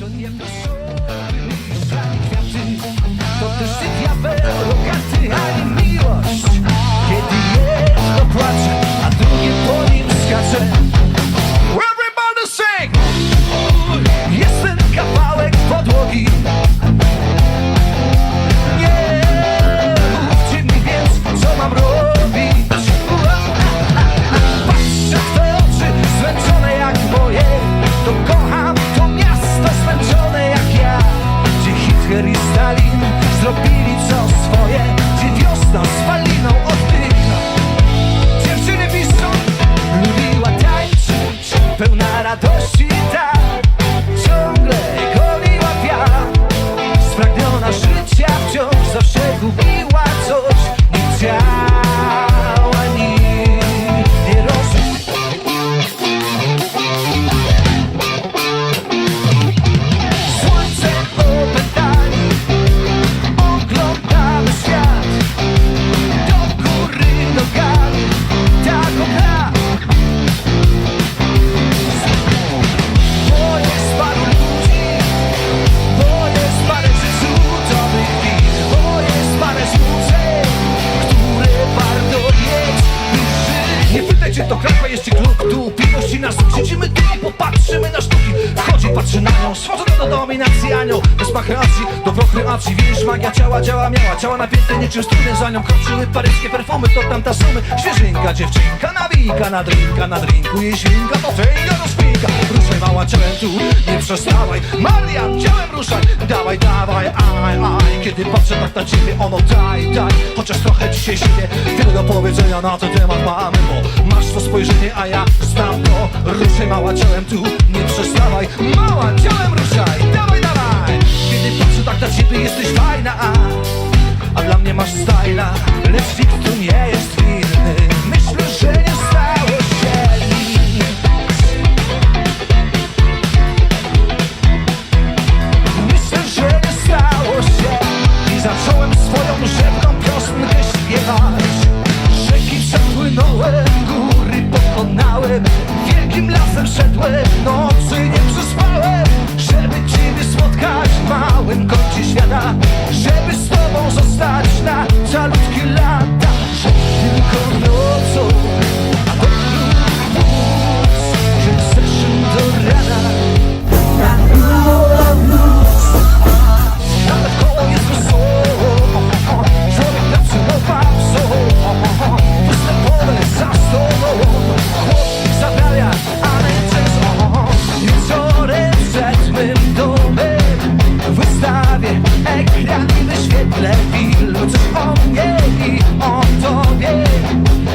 To nie proszony szlaki kwiaty To też diabeł, sempre una radosità Tu piwości nas siedzimy tu i popatrzymy na sztuki. Chodzi, patrzy na nią, stworzona do dominacji anioł. Bez kreacji, do prokreacji Wiesz, magia ciała, działa miała. Ciała napięte niczym struny Za nią kroczyły paryskie perfumy. To tamta sumy, świeżynka dziewczynka Nawika na drinka, na drinku jej świnka To tejga rozkwinka Ruszaj mała ciałem tu, nie przestawaj. Marian, ciałem ruszaj, dawaj, dawaj Aj, aj, kiedy patrzę tak na ciebie Ono daj, daj, chociaż trochę dzisiaj siebie Wiele do powiedzenia na ten temat mamy Bo masz to spojrzenie, a ja znam to. Ruszaj mała ciałem tu, nie przestawaj. Mała ciałem ruszaj, dawaj, dawaj. Kiedy patrzę tak na ciebie jesteś fajna. A, a dla mnie masz styla Wielkim lasem szedłem, nocy nie przespałem. Żeby Ciebie spotkać w małym kącie świata Żeby z Tobą zostać na Ekran i wyświetlę film Coś o mnie i o tobie.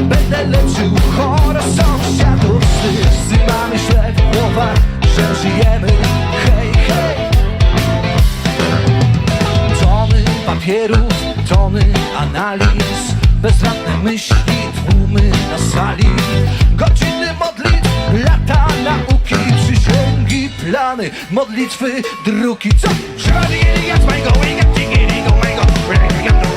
Będę leczył chore sąsiadów. Wszyscy mamy źle w głowach Że żyjemy. Hej, hej. Tony papierów, tony analiz. Bezradne myśli, tłumy na sali. Godziny modlitw, lata nauki plany, modlitwy, druki Co? Shawty, yeah, yeah, yeah, go, we got to get it, go, we go.